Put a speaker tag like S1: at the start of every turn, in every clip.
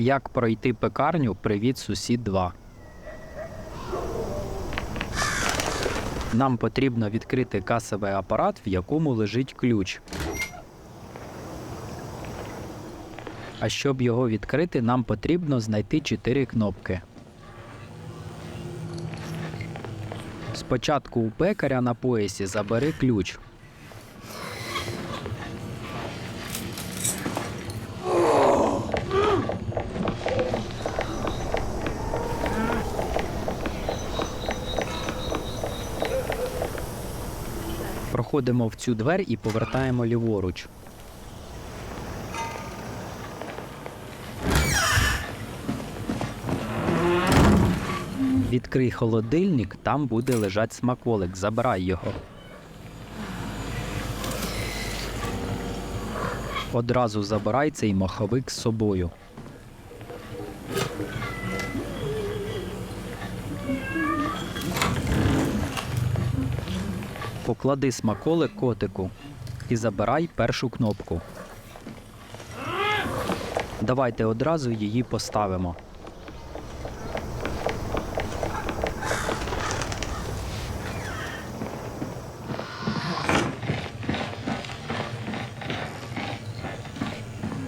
S1: Як пройти пекарню Привіт сусід 2. Нам потрібно відкрити касовий апарат, в якому лежить ключ. А щоб його відкрити, нам потрібно знайти 4 кнопки. Спочатку у пекаря на поясі забери ключ. Проходимо в цю двер і повертаємо ліворуч. Відкрий холодильник, там буде лежать смаколик. Забирай його. Одразу забирай цей маховик з собою. Поклади смаколик котику і забирай першу кнопку. Давайте одразу її поставимо.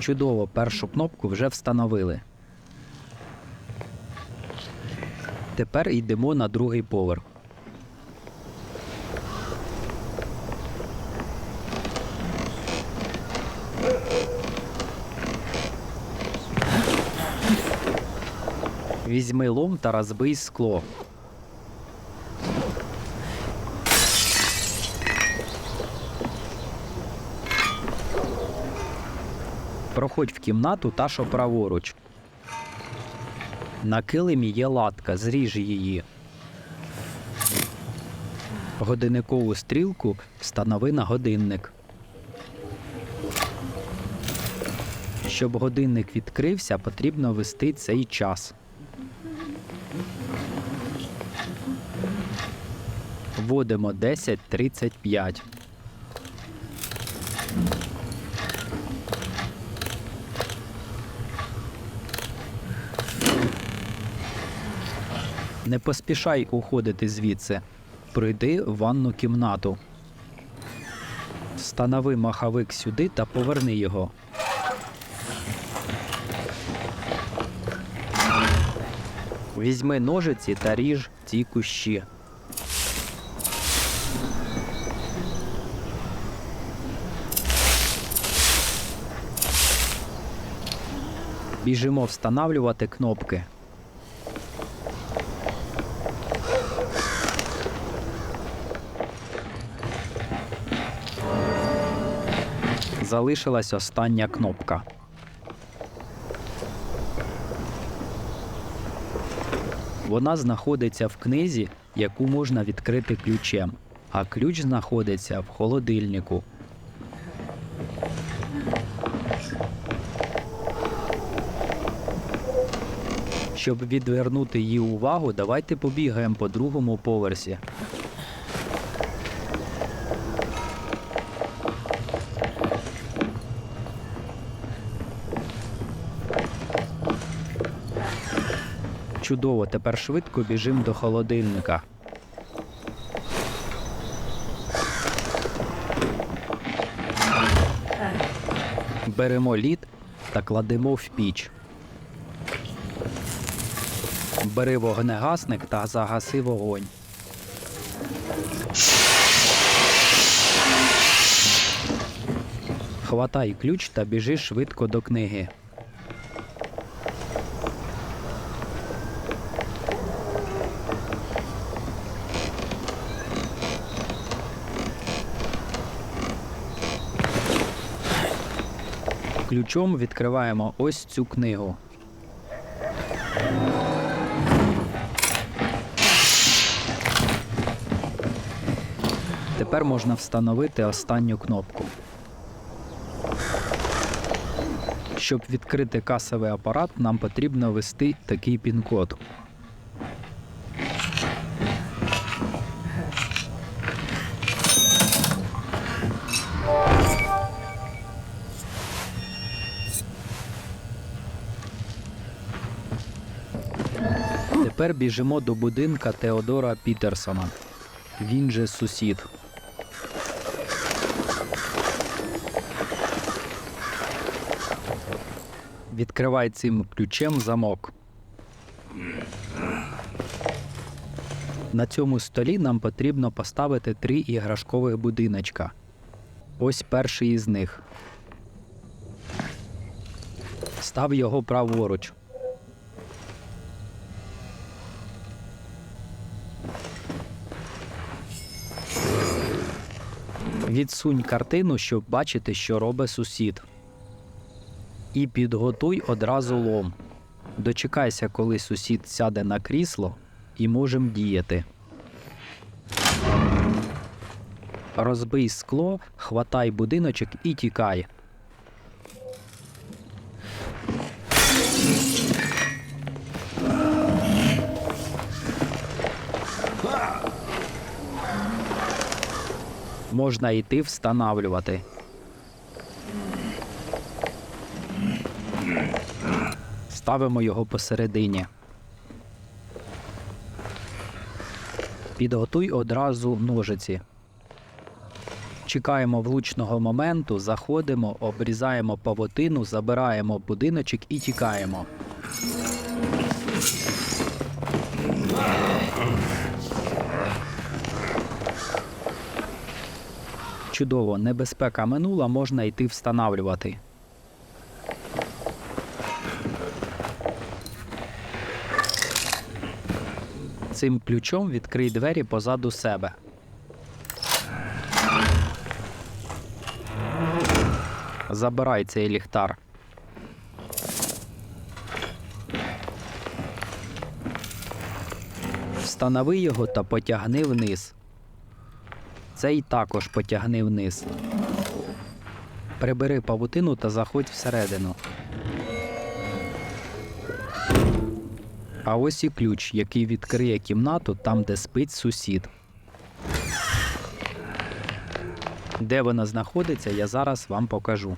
S1: Чудово, першу кнопку вже встановили. Тепер йдемо на другий поверх. Візьми лом та розбий скло. Проходь в кімнату та що праворуч. На килимі є латка, зріж її. Годинникову стрілку встанови на годинник. Щоб годинник відкрився, потрібно ввести цей час. Вводимо 10.35. Не поспішай уходити звідси. Прийди в ванну кімнату. Встанови маховик сюди та поверни його. Візьми ножиці та ріж ці кущі. Біжимо встановлювати кнопки. Залишилась остання кнопка. Вона знаходиться в книзі, яку можна відкрити ключем, а ключ знаходиться в холодильнику. Щоб відвернути її увагу, давайте побігаємо по другому поверсі. Чудово, тепер швидко біжимо до холодильника. Беремо лід та кладемо в піч. Бери вогнегасник та загаси вогонь. Хватай ключ та біжи швидко до книги. Ключом відкриваємо ось цю книгу. Тепер можна встановити останню кнопку. Щоб відкрити касовий апарат, нам потрібно ввести такий пін-код. Тепер біжимо до будинка Теодора Пітерсона. Він же сусід. Відкривай цим ключем замок. На цьому столі нам потрібно поставити три іграшкових будиночка. Ось перший із них. Став його праворуч. Відсунь картину, щоб бачити, що робить сусід. І підготуй одразу лом. Дочекайся, коли сусід сяде на крісло, і можемо діяти. Розбий скло, хватай будиночок і тікай. Можна йти встановлювати. Ставимо його посередині. Підготуй одразу ножиці. Чекаємо влучного моменту, заходимо, обрізаємо павутину, забираємо будиночок і тікаємо. Чудово, небезпека минула, можна йти встановлювати. Цим ключом відкрий двері позаду себе. Забирай цей ліхтар. Встанови його та потягни вниз. Цей також потягни вниз. Прибери павутину та заходь всередину. А ось і ключ, який відкриє кімнату там, де спить сусід. Де вона знаходиться, я зараз вам покажу.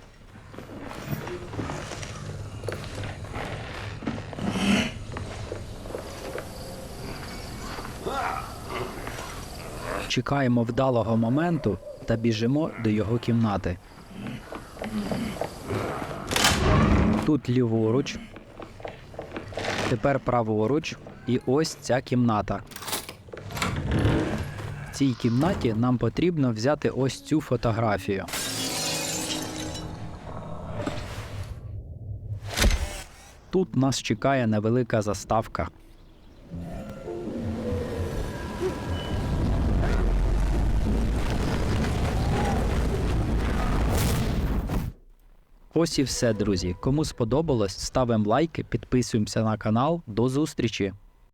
S1: Чекаємо вдалого моменту та біжимо до його кімнати. Тут ліворуч, тепер праворуч, і ось ця кімната. В цій кімнаті нам потрібно взяти ось цю фотографію. Тут нас чекає невелика заставка. Ось і все, друзі. Кому сподобалось, ставимо лайки, підписуємося на канал. До зустрічі!